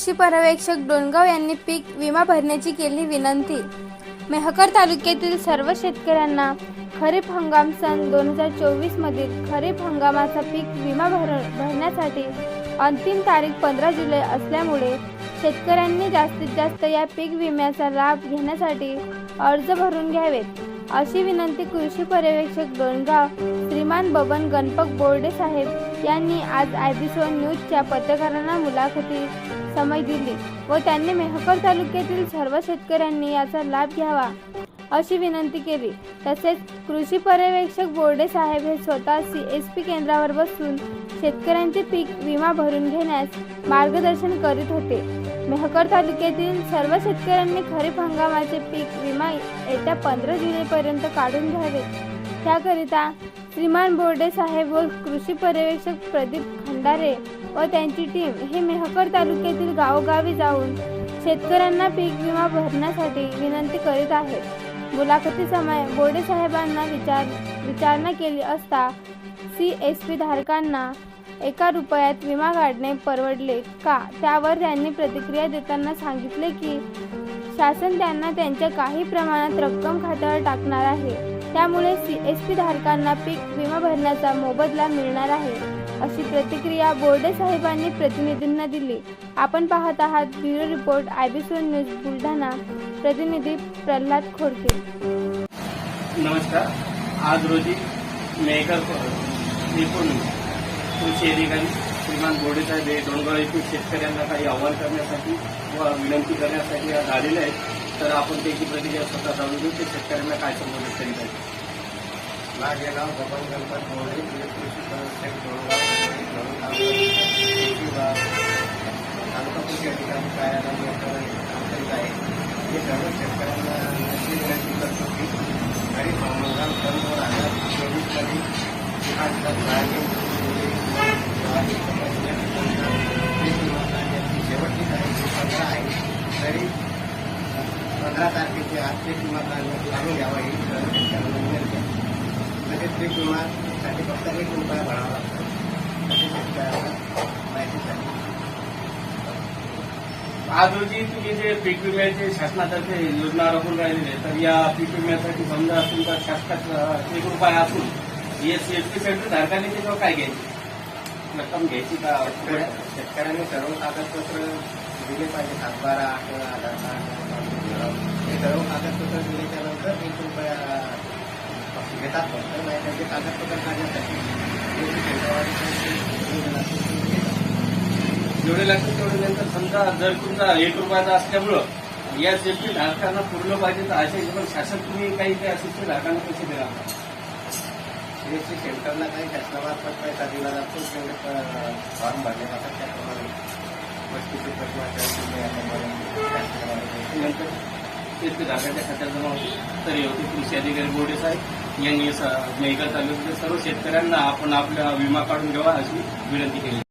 कृषी पर्यवेक्षक डोणगाव यांनी पीक विमा भरण्याची केली विनंती. मेहकर तालुक्यातील सर्व शेतकऱ्यांना खरीप हंगाम सन दोन हजार चोवीस मधील खरीप हंगामाचा पीक विमा भर भरण्यासाठी अंतिम तारीख पंधरा जुलै असल्यामुळे शेतकऱ्यांनी जास्तीत जास्त या पीक विम्याचा लाभ घेण्यासाठी अर्ज भरून घ्यावेत. अशी विनंती कृषी पर्यवेक्षक डोणगाव श्रीमान बबन गणपक बोर्डे साहेब यांनी आज आयबीसोन न्यूजच्या पत्रकारांना मुलाखती समय दिली व त्यांनी मेहकर तालुक्यातील सर्व शेतकऱ्यांनी याचा लाभ घ्यावा अशी विनंती केली. तसेच कृषी पर्यवेक्षक बोर्डे साहेब हे स्वतः सी एस पी केंद्रावर बसून शेतकऱ्यांचे पीक विमा भरून घेण्यास मार्गदर्शन करीत होते. मेहकर तालुक्यातील सर्व शेतकऱ्यांनी खरीप हंगामाचे पीक विमा येत्या पंधरा जुलैपर्यंत काढून घ्यावे. त्याकरिता श्रीमान बोर्डे साहेब व कृषी पर्यवेक्षक प्रदीप खंडारे व त्यांची टीम हे मेहकर तालुक्यातील गावोगावी जाऊन शेतकऱ्यांना पीक विमा भरण्यासाठी विनंती करीत आहेत. मुलाखती समय बोर्डे साहेबांना विचार विचारणा केली असता सी एस पी धारकांना एका रुपयात विमा काढणे परवडले का? त्यावर त्यांनी प्रतिक्रिया देताना सांगितले की शासन त्यांना त्यांच्या काही प्रमाणात रक्कम खात्यावर टाकणार आहे. त्यामुळे सी एस पी धारकांना पीक विमा भरण्याचा मोबदला मिळणार आहे अशी प्रतिक्रिया बोर्डे साहेबांनी प्रतिनिधींना दिली. आपण पाहत आहात ब्युरो रिपोर्ट आय बी आयबीसोन न्यूज बुलढाणा. प्रतिनिधी प्रल्हाद खोडके. नमस्कार. आज रोजी मेकर एकूण कृषी अधिकारी श्रीमान गोडेसाहेब हे डोंगराळ येथील शेतकऱ्यांना काही आव्हान करण्यासाठी व विनंती करण्यासाठी आज आलेले आहेत. तर आपण त्याची प्रतिक्रिया स्वतः जाणून घेऊ ते शेतकऱ्यांना काय संबोधित करीत आहेत माझे नाव बबन गणपत मोरे कृषी पर्यवेक्षक डोळगाव कार्यालय काम करीत आहे. हे सर्व शेतकऱ्यांना विनंती करतो की खरीप दोन हजार चोवीसमध्ये आज सोयाबीन ज्वारी कपाशी या पिकांचा पीक विमा काढण्याची शेवटची तारीख ही पंधरा आहे तरी पंधरा तारखेची आज पीक विमा लागू घ्यावा ही शेतकऱ्यांना विनंती आहे तसेच पीक विमासाठी फक्त एक रुपया भरावा लागतो. शेतकऱ्यांना माहिती सांगितली आज रोजी तुम्ही जे पीक विम्याचे शासनातर्फे योजना राबवून राहिलेले आहेत, तर या पीक विम्यासाठी समजा तुमचा शासनात एक रुपया असून हे सीएसपी सेंटर धारकांनी त्याच्यावर काय घ्यायची? रक्कम घ्यायची का? शेतकऱ्यांनी सर्व कागदपत्र दिले पाहिजे सातबारा किंवा आधार कार्ड हे सर्व कागदपत्र दिल्याच्या नंतर एक रुपया घेतात फक्त नाही त्यांचे कागदपत्र काढण्यासाठी जेवढे लागतील तेवढे नंतर समजा जर तुमचा एक रुपयाचा असल्यामुळं या सेफ्टी धारकांना पुरलं पाहिजे तर असे पण शासन तुम्ही काही काही सेफ्टी धारकांना पैसे देणार सीएससी सेंटरला काही शासनामार्फत पैसा दिला जातो तेवढे फॉर्म भरले जातात त्याप्रमाणे वस्तूचे प्रश्न त्याप्रमाणे नंतर ते धाकाच्या खात्यात जमा होते. तर हे कृषी अधिकारी बोर्डे साहेब यांनी स- मेहकर तालुक्यातील सर्व शेतकऱ्यांना आपण आपला विमा काढून घ्यावा अशी विनंती केली.